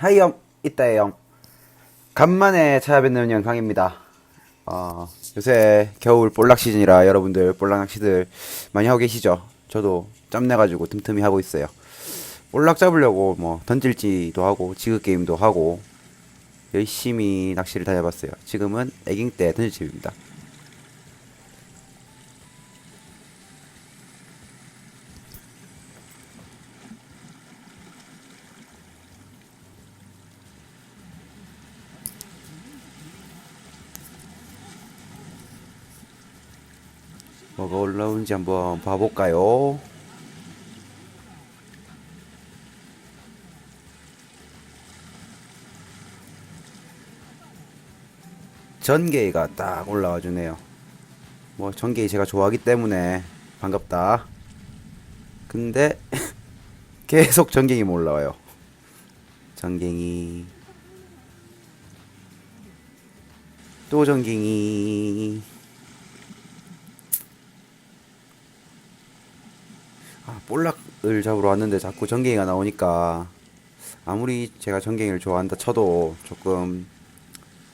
하이염 이따예요. 간만에 찾아뵙는 영상입니다. 어, 요새 겨울 볼락 시즌이라 여러분들 볼락 낚시들 많이 하고 계시죠? 저도 짬내가지고 틈틈이 하고 있어요. 볼락 잡으려고 뭐 던질지도 하고 지그 게임도 하고 열심히 낚시를 다녀봤어요. 지금은 애깅 때 던질집입니다. 뭐가 올라오는지 한번 봐볼까요? 전개가 딱 올라와 주네요. 뭐 전개 제가 좋아하기 때문에 반갑다. 근데 계속 전갱이 올라와요. 전갱이 또 전갱이 아, 볼락을 잡으러 왔는데 자꾸 전갱이가 나오니까 아무리 제가 전갱이를 좋아한다 쳐도 조금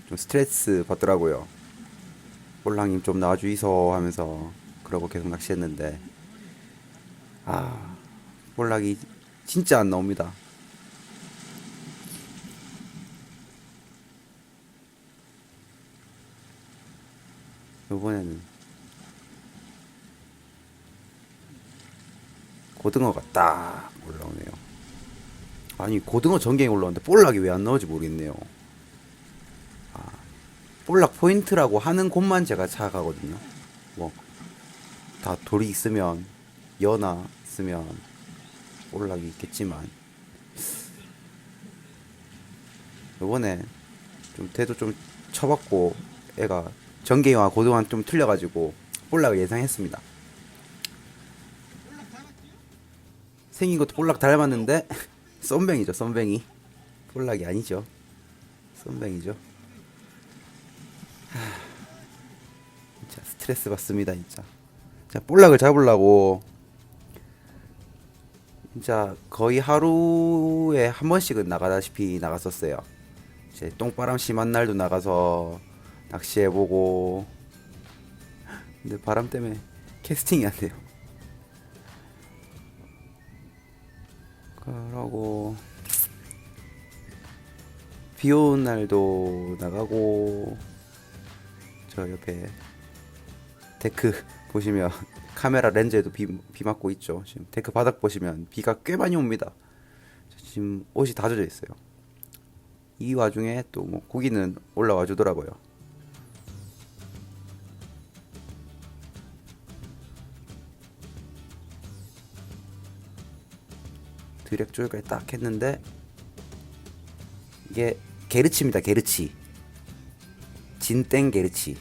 좀 스트레스 받더라고요. 볼락님 좀 나와주이소 하면서 그러고 계속 낚시했는데 아 볼락이 진짜 안 나옵니다. 이번에는 고등어가 딱 올라오네요. 아니 고등어 전갱이 올라오는데 볼락이 왜 안 나오지 모르겠네요. 아, 볼락 포인트라고 하는 곳만 제가 찾아가거든요. 뭐 다 돌이 있으면 연화 있으면 볼락이 있겠지만 요번에 좀 대도 좀 쳐봤고 애가 전갱이와 고등어는 좀 틀려가지고 볼락을 예상했습니다. 생긴 것도 볼락 닮았는데 썸뱅이죠 썸뱅이. 볼락이 아니죠. 썸뱅이죠. 하... 진짜 스트레스 받습니다 진짜. 자 볼락을 잡으려고. 진짜 거의 하루에 한 번씩은 나가다시피 나갔었어요. 이제 똥바람 심한 날도 나가서 낚시해보고. 근데 바람 때문에 캐스팅이 안 돼요 그러고 비 오는 날도 나가고 저 옆에 데크 보시면 카메라 렌즈에도 비, 비 맞고 있죠. 지금 데크 바닥 보시면 비가 꽤 많이 옵니다. 저 지금 옷이 다 젖어 있어요. 이 와중에 또 뭐 고기는 올라와 주더라고요 드랙 조이까지 딱 했는데 이게 게르치입니다 게르치. 진땡 게르치.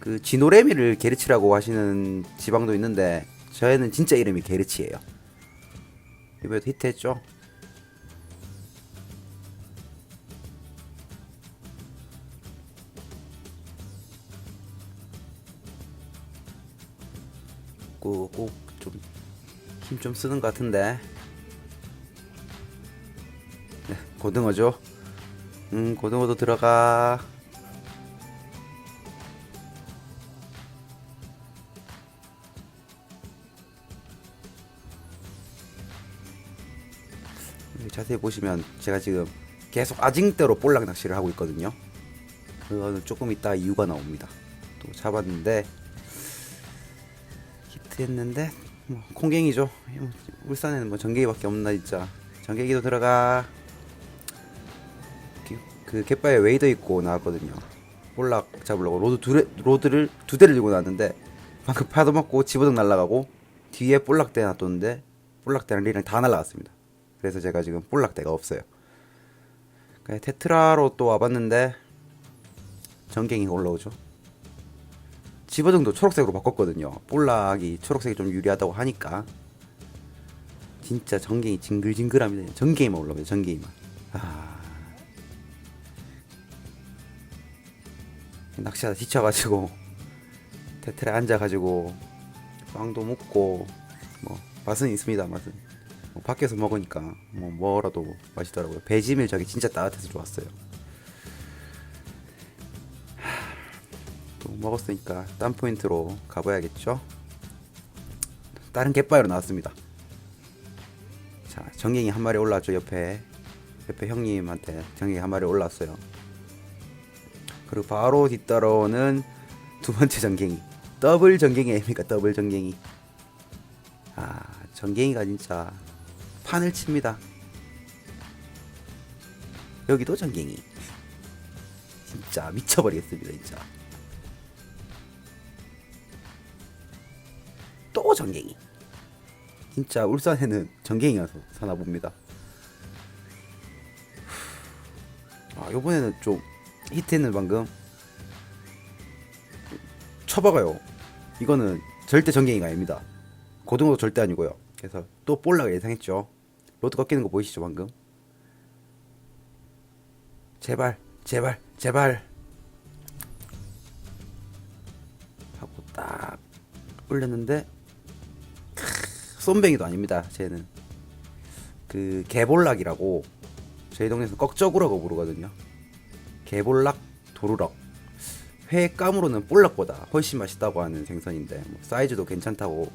그 지노레미를 게르치라고 하시는 지방도 있는데 저희는 진짜 이름이 게르치예요. 이번에도 히트했죠? 꼭 좀 힘 좀 쓰는 것 같은데. 네, 고등어죠. 음, 고등어도 들어가. 여기 자세히 보시면 제가 지금 계속 아징대로 볼락 낚시를 하고 있거든요. 그거는 조금 이따 이유가 나옵니다. 또 잡았는데 히트했는데 뭐 콩갱이죠. 뭐 울산에는 뭐 전갱이밖에 없나 진짜. 전갱이도 들어가. 그, 그 갯바에 웨이더 입고 나왔거든요. 볼락 잡으려고 로드 두 로드를 두 대를 들고 나왔는데 방금 파도 맞고 집어등 날아가고 뒤에 볼락대 놔뒀는데 볼락대랑 리랑 다 날아갔습니다. 그래서 제가 지금 볼락대가 없어요. 테트라로 또 와봤는데 전갱이가 올라오죠. 집어등도 초록색으로 바꿨거든요. 볼락이 초록색이 좀 유리하다고 하니까 진짜 전갱이 징글징글합니다. 전갱이만 올라오요 전갱이만. 아... 낚시하다 지쳐가지고 테트에 앉아가지고 빵도 먹고 뭐 맛은 있습니다 맛은 뭐 밖에서 먹으니까 뭐 뭐라도 맛있더라고요. 배지밀 저기 진짜 따뜻해서 좋았어요. 먹었으니까 딴 포인트로 가봐야겠죠. 다른 갯바위로 나왔습니다. 자 정갱이 한 마리 올라왔죠 옆에. 옆에 형님한테 정갱이 한 마리 올라왔어요. 그리고 바로 뒤따라오는 두 번째 전갱이. 더블 전갱이 아닙니까? 더블 전갱이. 아 전갱이가 진짜 판을 칩니다. 여기도 전갱이. 진짜 미쳐버리겠습니다 진짜 또 전갱이 진짜 울산에는 전갱이가 사나 봅니다 아 요번에는 좀 히트했는 방금 쳐박아요. 이거는 절대 전갱이가 아닙니다. 고등어도 절대 아니고요. 그래서 또 볼락을 예상했죠. 로드 꺾이는 거 보이시죠 방금? 제발 제발 제발 하고 딱 올렸는데 크, 쏨뱅이도 아닙니다. 쟤는 그 개볼락이라고 저희 동네에서 꺽저구라고 부르거든요. 개볼락 도루럭 회 까무로는 볼락보다 훨씬 맛있다고 하는 생선인데 뭐 사이즈도 괜찮다고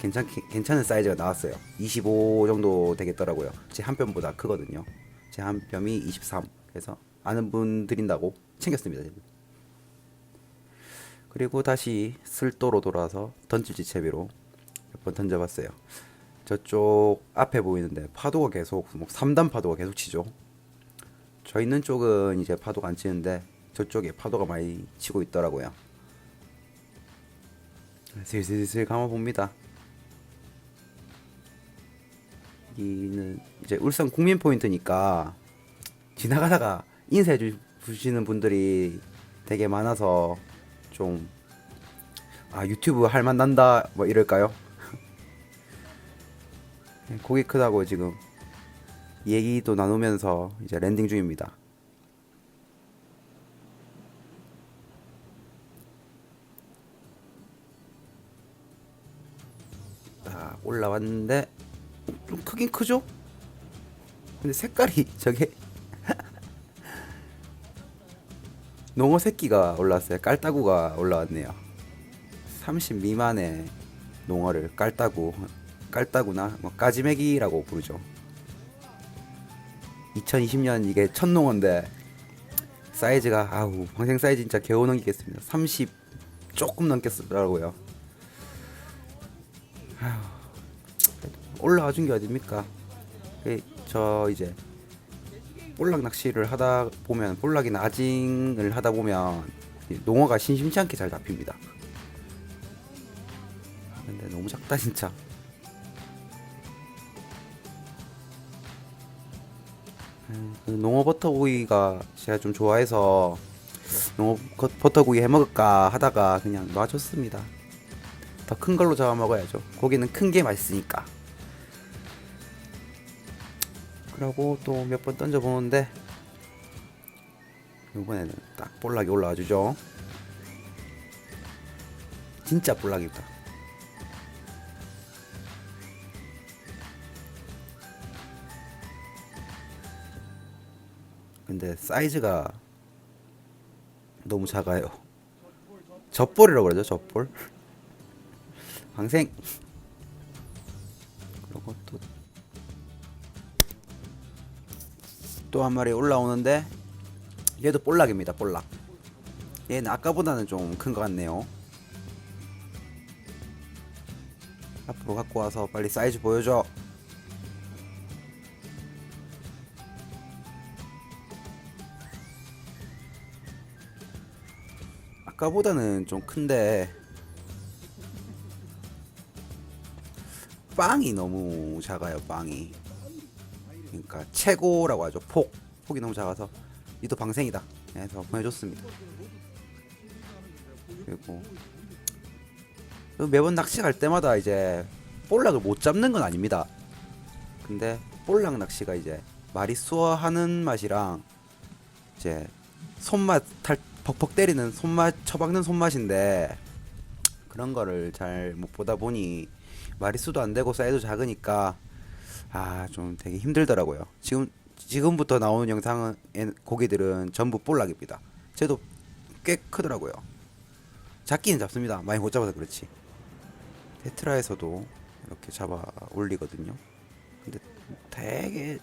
괜찮 괜찮은 사이즈가 나왔어요. 25 정도 되겠더라고요. 제 한 뼘보다 크거든요. 제 한 뼘이 23. 그래서 아는 분 드린다고 챙겼습니다. 그리고 다시 슬도로 돌아서 던질지 채비로 던져봤어요. 저쪽 앞에 보이는데 파도가 계속 뭐 3단 파도가 계속 치죠. 저 있는 쪽은 이제 파도가 안 치는데 저쪽에 파도가 많이 치고 있더라고요. 슬슬슬 감아 봅니다. 여기는 이제 울산 국민 포인트니까 지나가다가 인사해 주- 주시는 분들이 되게 많아서 좀 아 유튜브 할 만 난다 뭐 이럴까요? 고기 크다고 지금 얘기도 나누면서 이제 랜딩 중입니다. 딱 올라왔는데 좀 크긴 크죠? 근데 색깔이 저게 농어 새끼가 올라왔어요. 깔따구가 올라왔네요. 30 미만의 농어를 깔따구, 깔따구나 뭐 까지매기라고 부르죠. 2020년 이게 첫 농어인데 사이즈가 아우 방생 사이즈 진짜 겨우 넘기겠습니다. 30 조금 넘겠더라고요. 올라와 준 게 어딥니까? 그, 저 이제 볼락 낚시를 하다 보면 볼락이나 아징을 하다 보면 이 농어가 심심치 않게 잘 잡힙니다. 근데 너무 작다 진짜. 농어 버터구이가 제가 좀 좋아해서 농어 거- 버터구이 해 먹을까 하다가 그냥 놔줬습니다. 더 큰 걸로 잡아 먹어야죠. 고기는 큰 게 맛있으니까. 그러고 또 몇 번 던져 보는데 이번에는 딱 볼락이 올라와 주죠. 진짜 볼락입니다. 근데 사이즈가 너무 작아요. 젖볼이라고 그러죠, 젖볼. 방생. 그리고 또 또 한 마리 올라오는데 얘도 볼락입니다, 볼락. 얘는 아까보다는 좀 큰 것 같네요. 앞으로 갖고 와서 빨리 사이즈 보여줘. 아까보다는 좀 큰데 빵이 너무 작아요 빵이. 그러니까 최고라고 하죠. 폭. 폭이 너무 작아서 이도 방생이다. 그래서 보내줬습니다. 그리고 매번 낚시 갈 때마다 이제 볼락을 못 잡는 건 아닙니다. 근데 볼락 낚시가 이제 마리수어 하는 맛이랑 이제 손맛 탈 벅벅 때리는 손맛 처박는 손맛인데 그런 거를 잘 못 보다 보니 마리수도 안 되고 사이즈도 작으니까 아 좀 되게 힘들더라고요. 지금 지금부터 나오는 영상은 고기들은 전부 볼락입니다. 쟤도 꽤 크더라고요. 잡기는 잡습니다. 많이 못 잡아서 그렇지. 테트라에서도 이렇게 잡아 올리거든요. 근데 되게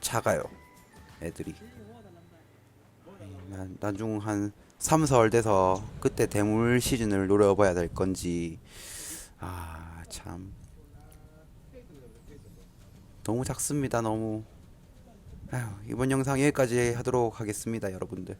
작아요. 애들이. 난, 나중 한 3, 4월 돼서 그때 대물 시즌을 노려봐야 될 건지 아, 참 너무 작습니다. 너무. 아휴, 이번 영상 여기까지 하도록 하겠습니다, 여러분들.